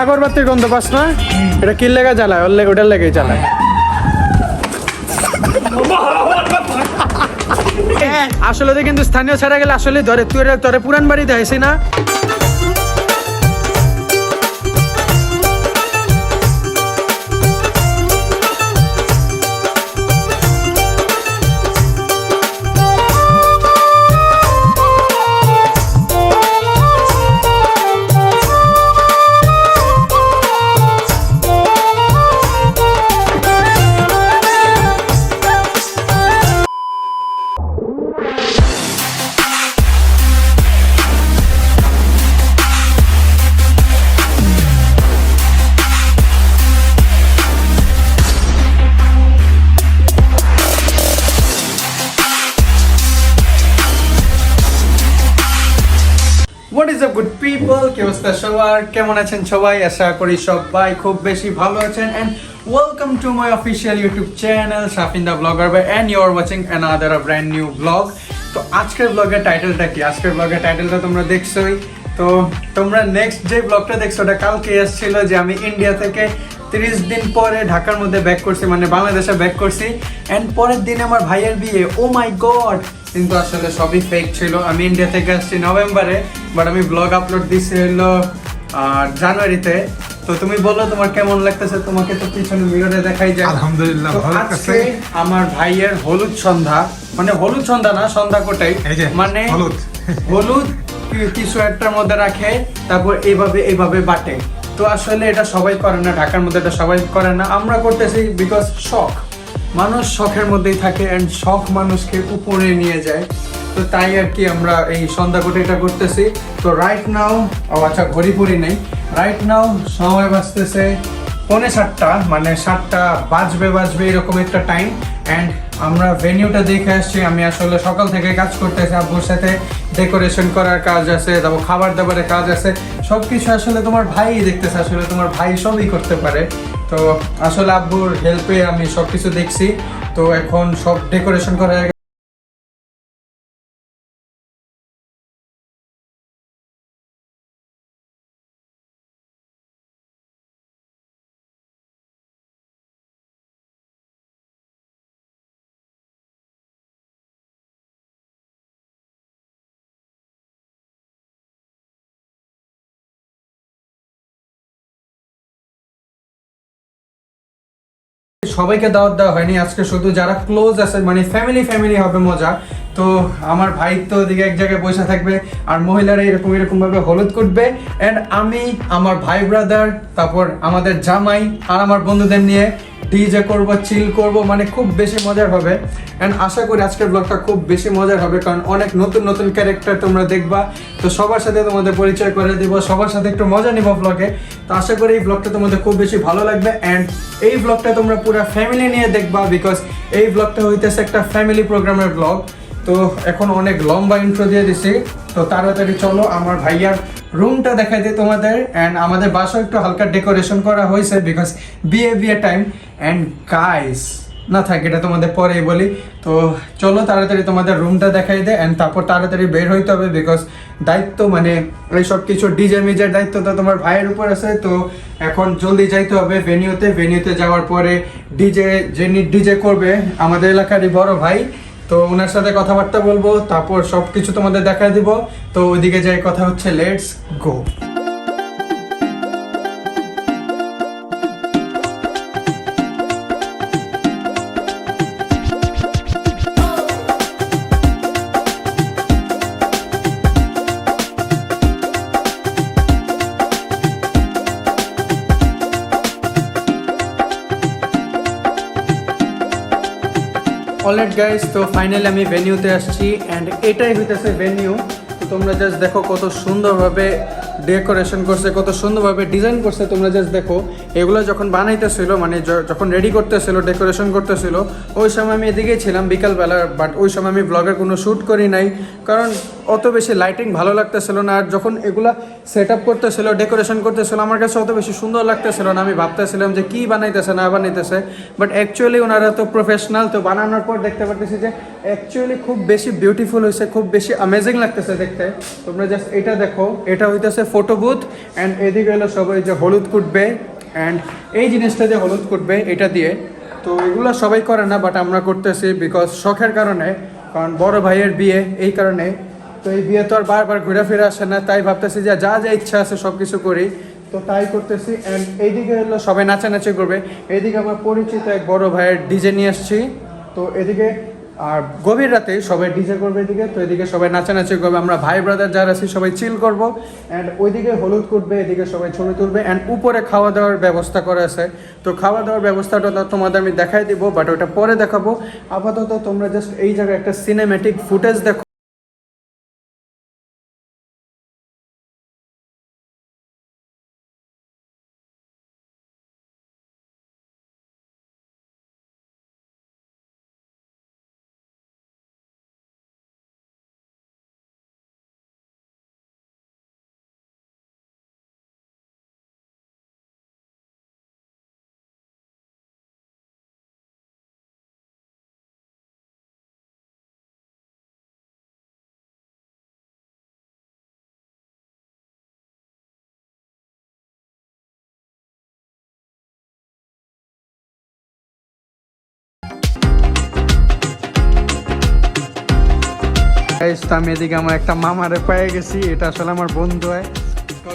আগরবাতির গন্ধ পাস না? এটা কি লেগে জ্বালায়? ওর ওটার লেগে জ্বালায়। আসলে কিন্তু স্থানীয় ছাড়া গেলে আসলে ধরে। তুই তোরে পুরান বাড়ি দেখাইছি না? কেমন আছেন সবাই? আশা করি সবাই খুব বেশি ভালো আছেন। And welcome to my official YouTube channel Shafin the vlogger bye and you are watching another brand new vlog তো আজকের ব্লগের টাইটেলটা কি? আজকের ব্লগের টাইটেলটা তোমরা দেখছোই। তো তোমরা নেক্সট যে ব্লগটা দেখছ, ওটা কালকে এসেছিল যে আমি ইন্ডিয়া থেকে তিরিশ দিন পরে ঢাকার মধ্যে ব্যাক করছি মানে বাংলাদেশে ব্যাক করছি। অ্যান্ড পরের দিন আমার ভাইয়ের বিয়ে। ও মাই গড কিন্তু আসলে সবই ফেক ছিল। আমি ইন্ডিয়া থেকে আসছি নভেম্বরে বাট আমি ব্লগ আপলোড দিছি হলো আহ, জানুয়ারিতে তো তুমি বলো তোমার কেমন লাগতেছে? তোমাকে তো পিছনে মিররে দেখাই যায়। আলহামদুলিল্লাহ, ভালো লাগতেছে। আমার ভাইয়ের হলুদ সন্ধ্যা মানে হলুদ সন্ধ্যা না সন্ধ্যা কোটাই মানে হলুদ। হলুদ কিছু একটার মধ্যে রাখে তারপর এইভাবে এইভাবে বাটে। তো আসলে এটা সবাই করে না ঢাকার মধ্যে এটা সবাই করে না। আমরা করতেছি বিকজ শখ। মানুষ শখের মধ্যেই থাকে অ্যান্ড শখ মানুষকে উপরে নিয়ে যায়। তো তাই আর কি আমরা এই সন্ধ্যা কোটে এটা করতেছি। তো রাইট নাও আচ্ছা ঘড়ি পড়ি নেই। রাইট নাও সময় বাজতেছে পৌনে সাতটা মানে সাতটা বাজবে বাজবে এরকম একটা টাইম অ্যান্ড আমরা ভেনিউটা দেখে আসছি। আমি আসলে সকাল থেকে কাজ করতেছি, আব্বুর সাথে ডেকোরেশন করার কাজ আছে, তারপর খাবার দাবারের কাজ আছে। সব কিছু আসলে তোমার ভাই দেখতেছে, আসলে তোমার ভাই সবই করতে পারে। তো আসলে আব্বুর হেল্পে আমি সব কিছু দেখছি। তো এখন সব ডেকোরেশন করা হয়ে সবাইকে দাওয়াত দেওয়া হয়নি। আজকে শুধু যারা ক্লোজ আছে মানে ফ্যামিলি ফ্যামিলি হবে মজা। তো আমার ভাই তো ওদিকে এক জায়গায় বসে থাকবে, আর মহিলারা এরকম এরকম ভাবে হলুদ কুটবে এন্ড আমি, আমার ভাই ব্রাদার তারপর আমাদের জামাই, আর আমার বন্ধুদের নিয়ে ডিজে করব চিল করব মানে খুব বেশি মজার হবে। এন্ড আশা করি আজকের ব্লগটা খুব বেশি মজার হবে, কারণ অনেক নতুন নতুন ক্যারেক্টার তোমরা দেখবা। তো সবার সাথে তোমাদের পরিচয় করে দিব, সবার সাথে একটু মজা নিব ব্লগে তো আশা করি এই ব্লগটা তোমাদের খুব বেশি ভালো লাগবে। অ্যান্ড এই ব্লগটা তোমরা পুরো ফ্যামিলি নিয়ে দেখবা বিকজ এই ব্লগটা হইতেছে একটা ফ্যামিলি প্রোগ্রামের ব্লগ তো এখন অনেক লম্বা ইন্ট্রো দিয়ে দিছি। তো তাড়াতাড়ি চলো, আমার ভাইয়ার রুমটা দেখাই দিই তোমাদের। অ্যান্ড আমাদের বাসাও একটু হালকা ডেকোরেশন করা হয়েছে বিকজ বিয়ে বিয়ে টাইম অ্যান্ড গাইস না থাকে, এটা তোমাদের পরেই বলি। তো চলো তাড়াতাড়ি তোমাদের রুমটা দেখাই দে অ্যান্ড তারপর তাড়াতাড়ি বের হইতে হবে বিকজ দায়িত্ব মানে এই সব কিছু ডিজে মিজের দায়িত্ব তো তোমার ভাইয়ের উপর আছে। তো এখন জলদি যাইতে হবে ভেনিউতে ভেনিউতে যাওয়ার পরে ডিজে যিনি ডিজে করবে, আমাদের এলাকারই বড় ভাই। তো ওনার সাথে কথাবার্তা বলব, তারপর সব কিছু তোমাদের দেখায় দিব। তো ওইদিকে যাই, কথা হচ্ছে লেটস গো অলরেড গাইস তো ফাইনালি আমি ভেনিউতে আসছি অ্যান্ড এটাই হইতেছে ভেনিউ তো তোমরা জাস্ট দেখো কত সুন্দরভাবে ডেকোরেশন করছে, কত সুন্দরভাবে ডিজাইন করছে, তোমরা জাস্ট দেখো। এগুলো যখন বানাইতেছিল মানে যখন রেডি করতেছিল ডেকোরেশন করতেছিল, ওই সময় আমি এদিকেই ছিলাম বিকালবেলা বাট ওই সময় আমি ব্লগের কোনো শ্যুট করি নাই, কারণ অত বেশি লাইটিং ভালো লাগতেছিল না, আর যখন এগুলা সেট আপ করতেছিল ডেকোরেশন করতেছিল, আমার কাছে অত বেশি সুন্দর লাগতেছিল না। আমি ভাবতেছিলাম যে কি বানাইতেছে, না বানাইতেছে বাট অ্যাকচুয়ালি ওনারা তো প্রফেশনাল তো বানানোর পর দেখতে পারতেছি যে অ্যাকচুয়ালি খুব বেশি বিউটিফুল হয়েছে খুব বেশি অ্যামেজিং লাগতেছে দেখতে। তোমরা জাস্ট এটা দেখো, এটা হইতেছে ফটো বুথ অ্যান্ড এদিকে হলো সবাই যে হলুদ কুটবে। অ্যান্ড এই জিনিসটা যে হলুদ কুটবে, এটা দিয়ে, তো এগুলো সবাই করে না বাট আমরা করতেছি বিকজ শখের কারণে, কারণ বড় ভাইয়ের বিয়ে, এই কারণে। তো এই বিয়ে তো আর বারবার ঘুরে ফিরে আসে না, তাই ভাবতেছি যে যা যা ইচ্ছা আছে সব কিছু করি। তো তাই করতেছি অ্যান্ড এইদিকে হলো সবাই নাচানাচি করবে। এইদিকে আমার পরিচিত এক বড় ভাইয়ের ডিজে নিয়ে আসছি। তো এদিকে আর গভীর রাতে সবাই ডিজে করবে এদিকে, তো এদিকে সবাই নাচানাচি করবে। আমরা ভাই ব্রাদার যারা আছি, সবাই চিল করব। অ্যান্ড ওইদিকে হলুদ করবে এদিকে সবাই ছবি তুলবে। অ্যান্ড উপরে খাওয়া দাওয়ার ব্যবস্থা করা আছে। তো খাওয়া দাওয়ার ব্যবস্থাটা তোমাদের আমি দেখাই দিব বাট ওটা পরে দেখাবো। আপাতত তোমরা জাস্ট এই জায়গায় একটা সিনেমেটিক ফুটেজ দেখো। তো আমি এদিকে আমার একটা মামারে পেয়ে গেছি এটা আসলে আমার বন্ধু হয়।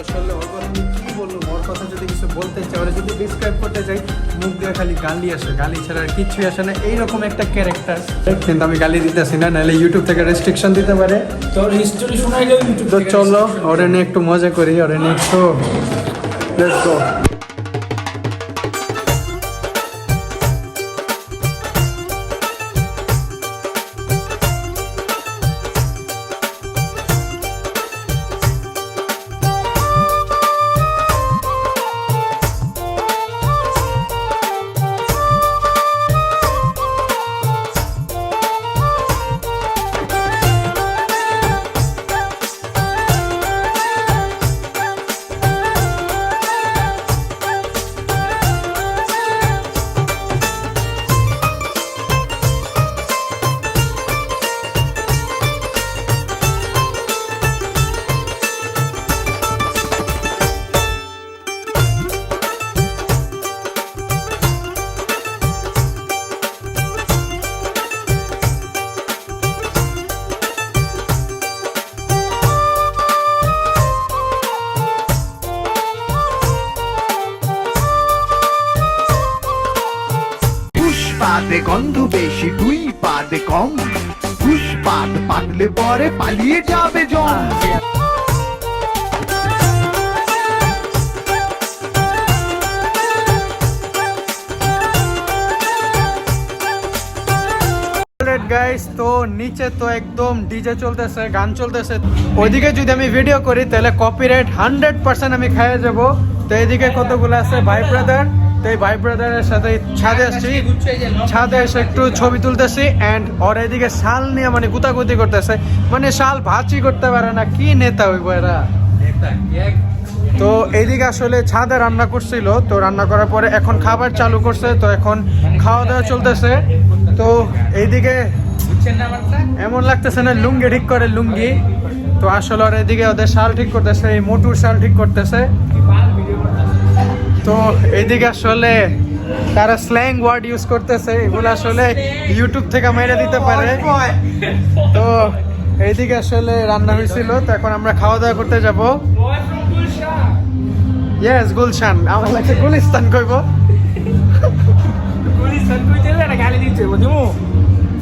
আসলে ওর কথা কি বলব ওর কথা যদি কিছু বলতে চাই ওরা যদি ডিসক্রাইব করতে চাই মুখ দিয়ে খালি গালি আসে গালি ছাড়া আর কিছুই আসে না এইরকম একটা ক্যারেক্টার কিন্তু আমি গালি দিতেছি না নাহলে ইউটিউব থেকে রেস্ট্রিকশন দিতে পারে। তোর হিস্টোরি শোনাইলেও ইউটিউব তো চলো ওরে নিয়ে একটু মজা করি ওরে নিয়ে একটু লেটস গো পালিয়ে যাবে জম গাইস তো নিচে তো একদম ডিজে চলতেছে, গান চলতেছে। ওইদিকে যদি আমি ভিডিও করি, তাহলে কপিরাইট হান্ড্রেড পার্সেন্ট আমি খাইয়ে যাব। তো এইদিকে কতগুলো আছে? ভাই ব্রাদার তো এই ভাই ব্রাদারের সাথে ছাদে আসছি। ছাদে এসে একটু ছবি তুলতেছি অ্যান্ড ওর এদিকে শাল নিয়ে মানে গুতাগুতি করতেছে। মানে শাল ভাচি করতে পারে না কি নেতা ওই বয়রা তো এইদিকে আসলে ছাদে রান্না করছিল তো রান্না করার পরে এখন খাবার চালু করছে তো এখন খাওয়া দাওয়া চলতেছে। তো এইদিকে এমন লাগতেছে না লুঙ্গি ঠিক করে লুঙ্গি। তো আসলে ওরা এদিকে ওদের শাল ঠিক করতেছে এই মোটুর শাল ঠিক করতেছে। তো এইদিকে আসলে তারা স্ল্যাং ওয়ার্ড ইউজ করতেছে এগুলো আসলে ইউটিউব থেকে মেরে দিতে পারে। তো এইদিকে আসলে রান্না হয়েছিল তো এখন আমরা খাওয়া দাওয়া করতে যাব। ইয়েস গুলশান। আমার লাগছে গুলিস্তান কইব।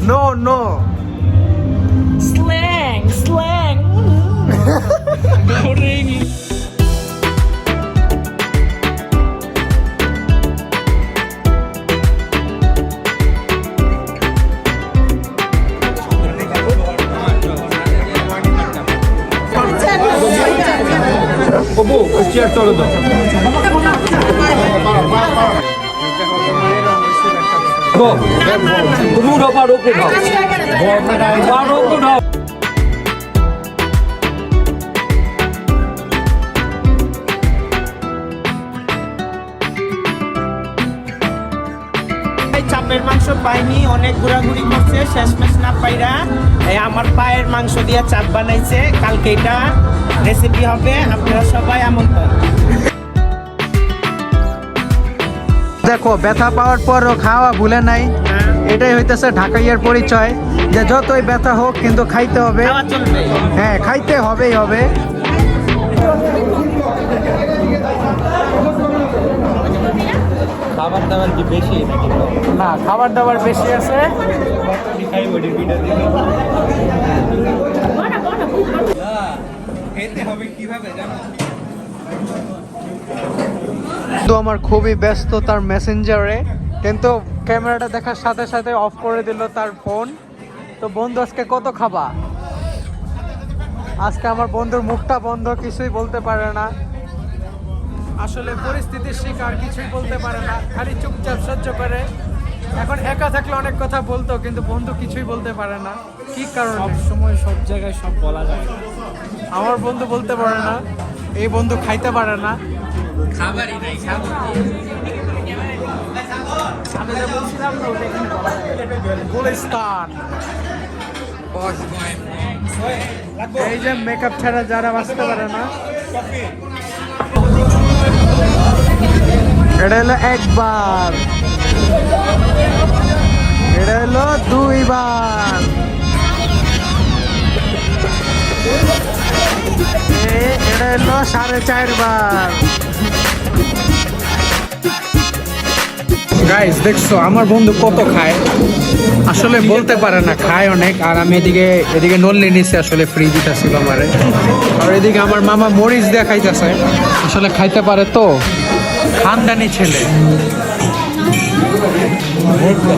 No no Slang, slang. আপু চেয়ার চলে দাও তুমি উঠাও পারো উঠাও পারো উঠাও মাংস পাইনি অনেক ঘোরাঘুরি করছে শেষমেশ না পাইরা এই আমার পায়ের মাংস দিয়ে চাপ বানাইছে। কালকে এটা রেসিপি হবে আপনারা সবাই আমন্ত্রণ। দেখো ব্যথা পাওয়ার পরও খাওয়া ভুলে নাই। এটাই হইতেছে ঢাকাইয়ার পরিচয় যে যতই ব্যথা হোক কিন্তু খাইতে হবে। হ্যাঁ খাইতে হবেই হবে। খাবার দাবার কি বেশি নাকি না খাবার দাবার বেশি আছে। তো আমার খুবই ব্যস্ত তার মেসেঞ্জারে কিন্তু ক্যামেরাটা দেখার সাথে সাথে অফ করে দিল তার ফোন তো বন্ধু আজকে কত খাবা? আজকে আমার বন্ধুর মুখটা বন্ধ কিছুই বলতে পারে না। আসলে পরিস্থিতির শিকার কিছুই বলতে পারে না খালি চুপচাপ সহ্য করে। এখন একা থাকলে অনেক কথা বলতো কিন্তু বন্ধু কিছুই বলতে পারে না। কি কারণ? সব সময় সব জায়গায় সব বলা যায়। আমার বন্ধু বলতে পারে না এই বন্ধু খাইতে পারে না। আমি যে বলছিলাম না, ওটা এখানে বলা গুলিস্তান। এই যে মেকআপ ছাড়া যারা বাঁচতে পারে না এটা হলো একবার। এটা হলো দুইবার। এটা হলো সাড়ে চারবার। গাইস দেখছ, আমার বন্ধু কত খায়? আসলে বলতে পারে না, খায় অনেক, আর আমি এদিকে এদিকে নল্লি নিছি আসলে ফ্রি দিতেছিল আমারে আর এদিকে আমার মামা মরিচ দিয়ে খাইতেছে আসলে খাইতে পারে তো? খানদানি ছেলে।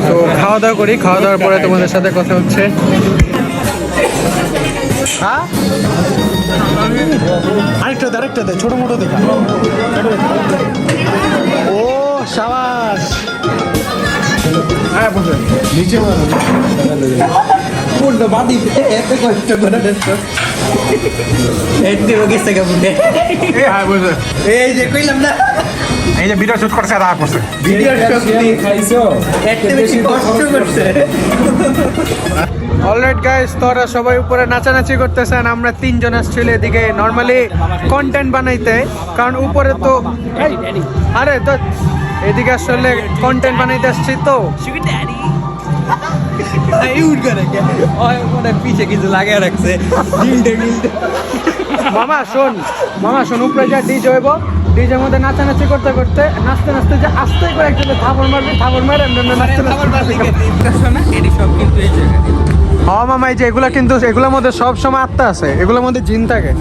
তো খাওয়া দাওয়া করি খাওয়া দাওয়ার পরে তোমাদের সাথে কথা হচ্ছে। হ্যাঁ? আরেকটা আরেকটা দে ছোট মোটো দেখা ও সাবাস। হ্যাঁ বসে। নিচে পূর্ণ বাদি এত কষ্ট করে এতে গেছে কেমনে হ্যাঁ এই যে কইলাম না এই যে ভিডিও শুট করছে রাখ বসে ভিডিও শক্তি খাইছো? এতে বেশি কষ্ট করছে। অলরাইট গাইস তোরা সবাই উপরে নাচানাচি করতেছেন আমরা তিনজন আসছিল এদিকে নর্মালি কন্টেন্ট বানাইতে কারণ উপরে তো আরে তো এদিকে আসলে কন্টেন্ট বানাইতে আসছি তো। পিছে কিছু লাগিয়ে রাখছে। মামা শোন মামা শোন উপরে যা ডিজে হইব। ডিজের মধ্যে নাচানাচি করতে করতে নাচতে নাচতে যে আস্তে করে একটু থাপড় মারবি থাপড় মারে নাচতে নাচতে সব কিন্তু এই জায়গায় হ্যাঁ মামা এই যে এগুলা কিন্তু এগুলোর মধ্যে সব সময় আত্মা আছে এগুলোর মধ্যে জিন থাকে।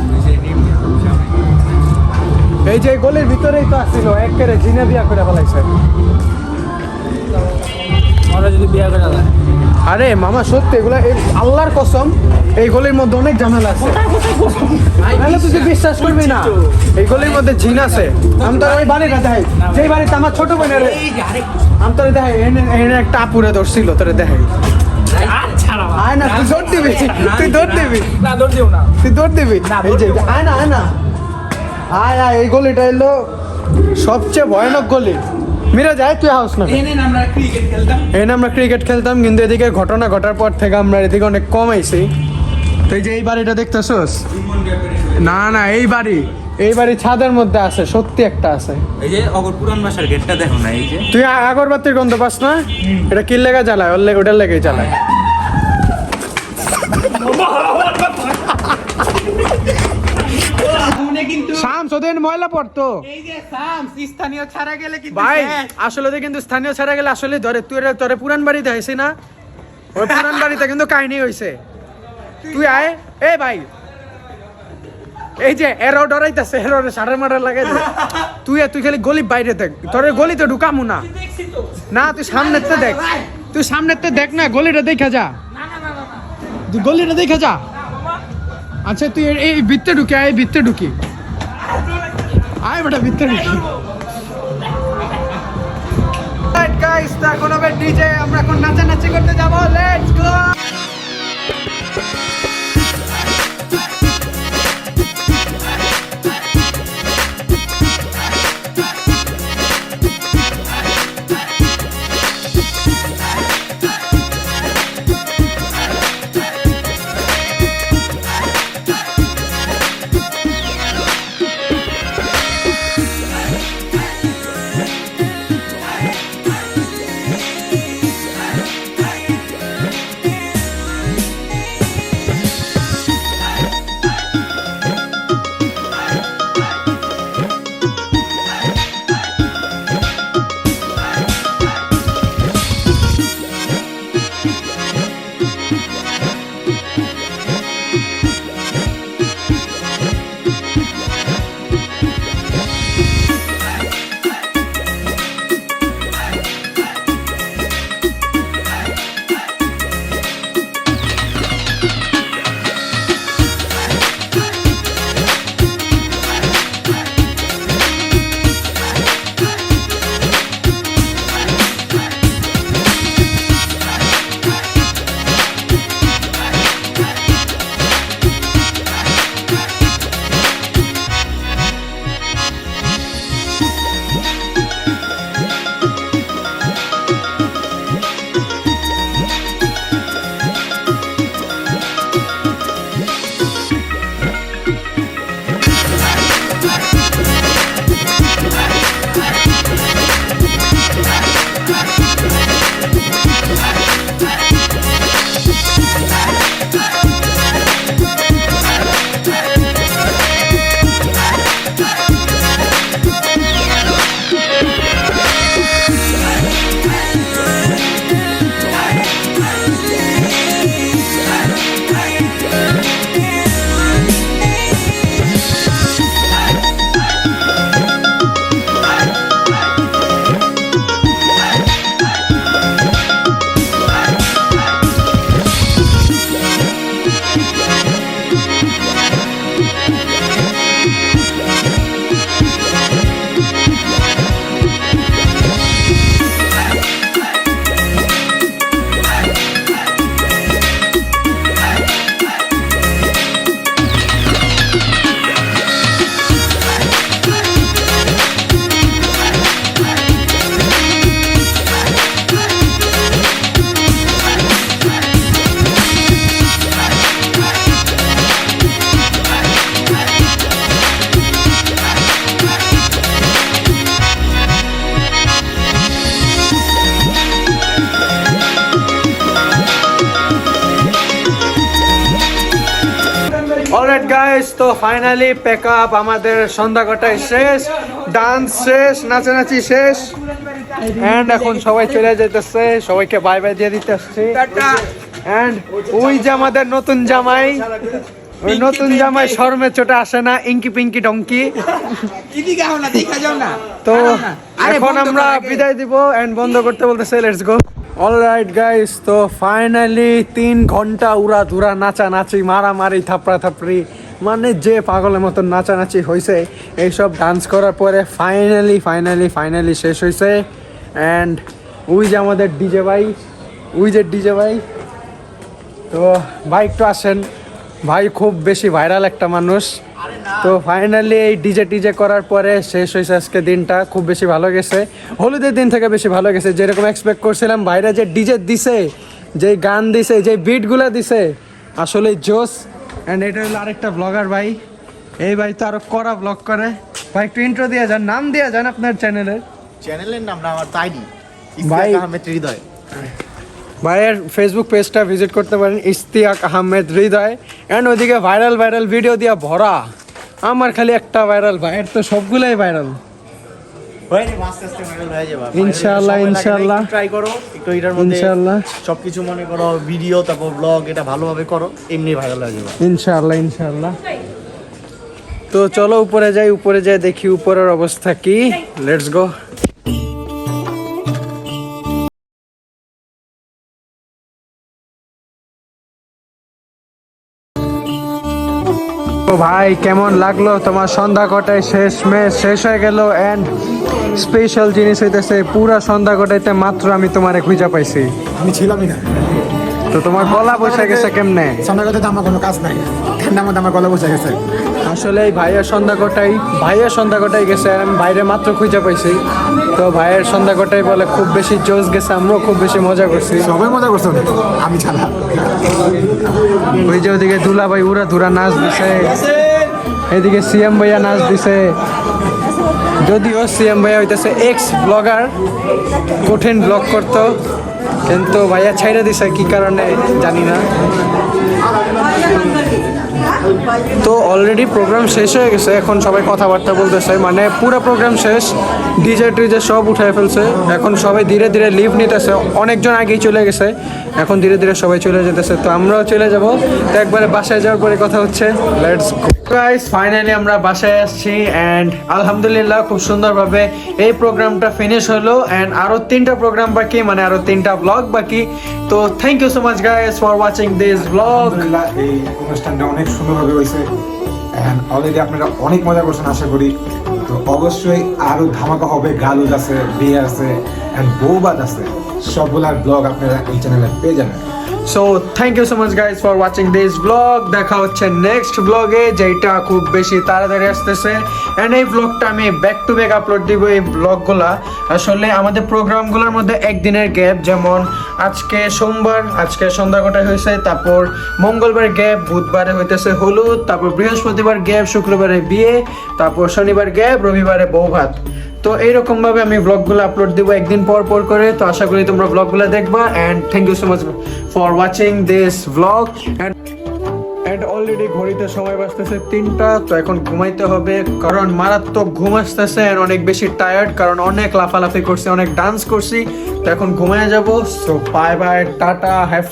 এই যে এই গলির ভিতরেই তো আসছিল একেবারে জিনে বিয়া করে ফেলাইছে। ওরা যদি বিয়ে করে আরে মামা সত্যি এগুলা এই আল্লাহর কসম এই গলির মধ্যে অনেক ঝামেলা আছে। নাহলে তুই বিশ্বাস করবি না। এই গলির মধ্যে জিন আছে। আমি তোর ওই বাড়িটা দেখাই। যেই বাড়িতে আমার ছোট বোনের আমি তোর দেখাই এনে এনে একটা আপুরে ধরছিল তোরে দেখাই। আয় না তুই দৌড় দিবি। তুই দৌড় দিবি। না দৌড় দিও না। তুই দৌড় দিবি। এই যে আয় না আয় না। আয় আয় এই গলিটা এলো সবচেয়ে ভয়ানক গলি। মিরা যায় তুই হাউস না এনে আমরা ক্রিকেট খেলতাম। আমরা ক্রিকেট খেলতাম কিন্তু এদিকে ঘটনা ঘটার পর থেকে আমরা এদিকে অনেক কম আইছি। তো এই যে এই বাড়িটা দেখতেছোস? না না এই বাড়ি। এই বাড়ি ছাদের মধ্যে আছে সত্যি একটা আছে। এই যে অগর পুরান বাসার গেটটা দেখো না এই যে। তুই আগরবাতির গন্ধ পাস না? এটা কি লেগে জ্বালায়? ওর লেগে ওটার লেগে জ্বালায়। কিন্তু শামস ওদের ময়লা পড়তো এই যে সাম স্থানীয় ছাড়া গেলে কিন্তু ভাই আসলে তো কিন্তু স্থানীয় ছাড়া গেলে আসলে ধরে। তুই তোরে পুরান বাড়িতে হয়েছি না? ওই পুরান বাড়িতে কিন্তু কাহিনী হয়েছে তুই আয়। এ ভাই। এই যে এরো ডরাইতেছে এরো সাড়ে মারা লাগাই তুই তুই খালি গলি বাইরে দেখ। তোর গলিতে ঢুকামু না। না তুই সামনেতে দেখ। তুই সামনেতে দেখ না গলিটা দেখা যা। তুই গলিটা দেখা যা। আচ্ছা তুই এই- ভিত্তে ঢুকে আয়, ভিত্তে ঢুকি। আয় বেটা ভিতরে গাইস তো এখন হবে ডিজে আমরা এখন নাচানাচি করতে যাব। লেটস গো গাইস তো ফাইনালি প্যাক আপ আমাদের সন্ধ্যা কটায় শেষ ডান্স শেষ নাচানাচি শেষ এন্ড এখন সবাই চলে যেতেছে সবাইকে বাই বাই দিয়ে দিতে আসছি। এন্ড ওই যে আমাদের নতুন জামাই ওই নতুন জামাই শর্মে চোটে আসে না ইঙ্কি পিঙ্কি ডঙ্কি। এদিকে না দেখা যাও না। তো এখন আমরা বিদায় দিব এন্ড বন্ধ করতে বলতেছে লেটস গো অলরাইট গাইস তো ফাইনালি তিন ঘণ্টা উড়া ধুরা নাচানাচি মারামারি থাপড়া থাপড়ি মানে যে পাগলের মতন নাচানাচি হয়েছে এইসব ডান্স করার পরে ফাইনালি ফাইনালি ফাইনালি শেষ হয়েছে অ্যান্ড ওই যে আমাদের ডিজে ভাই ওই যে ডিজে ভাই তো বাইক তো আসেন। ভাই খুব বেশি ভাইরাল একটা মানুষ। তো ফাইনালি এই ডিজে টিজে করার পরে শেষ হয়েছে আজকে দিনটা। খুব বেশি ভালো গেছে। হলুদের দিন থেকে বেশি ভালো গেছে। যেরকম এক্সপেক্ট করছিলাম ভাইরা যে ডিজে দিছে যে গান দিছে যে বিটগুলো দিছে আসলে জোস অ্যান্ড এটা হলো আরেকটা ব্লগার ভাই। এই ভাই তো আরও করা ব্লগ করে। ভাই একটু ইন্ট্রো দিয়ে যান নাম দিয়ে যান আপনার চ্যানেলের চ্যানেলের নামটা আমার তাইনি ভাই- আহমেদ হৃদয়। ভাইয়ের ফেসবুক পেজটা ভিজিট করতে পারেন ইস্তিয়াক আহমেদ হৃদয়। অ্যান্ড ওইদিকে ভাইরাল ভাইরাল ভিডিও দিয়া ভরা। আমার খালি একটা ভাইরাল ভাইয়ের তো সবগুলাই ভাইরাল ইনশাআল্লাহ, ইনশাআল্লাহ। ট্রাই করো একটু এটার মধ্যে ইনশাআল্লাহ। সবকিছু মনে করো ভিডিও তারপর ব্লগ এটা ভালোভাবে করো এমনি ভাইরাল হয়ে যাবে। ইনশাআল্লাহ ইনশাআল্লাহ। তো চলো উপরে যাই উপরে যাই দেখি উপরের অবস্থা কি। লেটস গো ভাই, কেমন লাগল? তোমার সন্ধ্যা কটায় শেষ ম্যাচ শেষ হয়ে গেল অ্যান্ড স্পেশাল জিনিস হইতেছে, পুরা সন্ধ্যা কটাইতে মাত্র আমি তোমারে খুঁজা পাইছি। আমি ছিলামই না। তো তোমার গলা বসে গেছে কেমনে? কথা তো আমার কোনো কাজ নাই। ঠান্ডার মধ্যে আমার গলা বসে গেছে। আসলে এই ভাইয়ের সন্ধ্যা কটাই ভাইয়ের সন্ধ্যা কটাই গেছে আমি বাইরে মাত্র খুঁজে পাইছি। তো ভাইয়ের সন্ধ্যা কটাই বলে খুব বেশি জোশ গেছে আমরাও খুব বেশি মজা করছি। সবাই মজা করছে। আমি ছাড়া। ওই যে ওদিকে দুলা ভাই উড়া ধুরা নাচ দিছে। এদিকে সিএম ভাইয়া নাচ দিছে। যদিও সিএম ভাইয়া হইতেছে এক্স ব্লগার কঠিন ব্লগ করতো। কিন্তু ভাইয়া ছাইড়া দিছে, কি কারণে জানি না। তো অলরেডি প্রোগ্রাম শেষ হয়ে গেছে, এখন সবাই কথাবার্তা বলতেছে মানে পুরো প্রোগ্রাম শেষ। ডিজে টিজে সব উঠায় ফেলছে। এখন সবাই ধীরে ধীরে লিভ নিতেছে। অনেকজন আগেই চলে গেছে। এখন ধীরে ধীরে সবাই চলে যেতেছে। তো আমরাও চলে যাব। তো একবারে বাসায় যাওয়ার পরে কথা হচ্ছে। লেটস গাইস ফাইনালি আমরা বাসায় আসছি অ্যান্ড আলহামদুলিল্লাহ খুব সুন্দরভাবে এই প্রোগ্রামটা ফিনিশ হলো অ্যান্ড আরও তিনটা প্রোগ্রাম বাকি মানে আরও তিনটা ব্লগ বাকি। তো thank you so much guys for watching this vlog এই অনুষ্ঠানটা অনেক সুন্দরভাবে হয়েছে। অ্যান্ড অলরেডি আপনারা অনেক মজা করছেন, আশা করি। তো অবশ্যই আরও ধামাকা হবে গালুজ আছে বিয়ে আছে বৌবাদ আছে। সবগুলার ব্লগ আপনারা এই চ্যানেলে পেয়ে যাবেন। So thank you so much guys for watching this vlog দেখা হচ্ছে নেক্সট ব্লগে যেটা খুব বেশি তাড়াতাড়ি আসতেছে। অ্যান্ড এই ব্লগটা আমি ব্যাক টু ব্যাক আপলোড দিব এই ব্লগগুলা আসলে আমাদের প্রোগ্রামগুলোর মধ্যে একদিনের গ্যাপ যেমন আজকে সোমবার, আজকে সন্ধ্যা কটায় হয়েছে, তারপর মঙ্গলবার গ্যাপ বুধবারে হইতেছে হলুদ, তারপর বৃহস্পতিবার গ্যাপ শুক্রবারে বিয়ে, তারপর শনিবার গ্যাপ রবিবারে বৌভাত। তো এইরকম ভাবে আমি ব্লগগুলো আপলোড দেবো একদিন পর পর করে। তো আশা করি তোমরা ব্লগগুলো দেখবা and thank you so much for watching this vlog and and already ঘড়িতে সময় বাঁচতেছে তিনটা, তো এখন ঘুমাইতে হবে কারণ মারাত্মক ঘুম আসতেছে আর অনেক বেশি টায়ার্ড কারণ অনেক লাফালাফি করছি, অনেক ডান্স করছি। তো এখন ঘুমায় যাব so bye bye tata have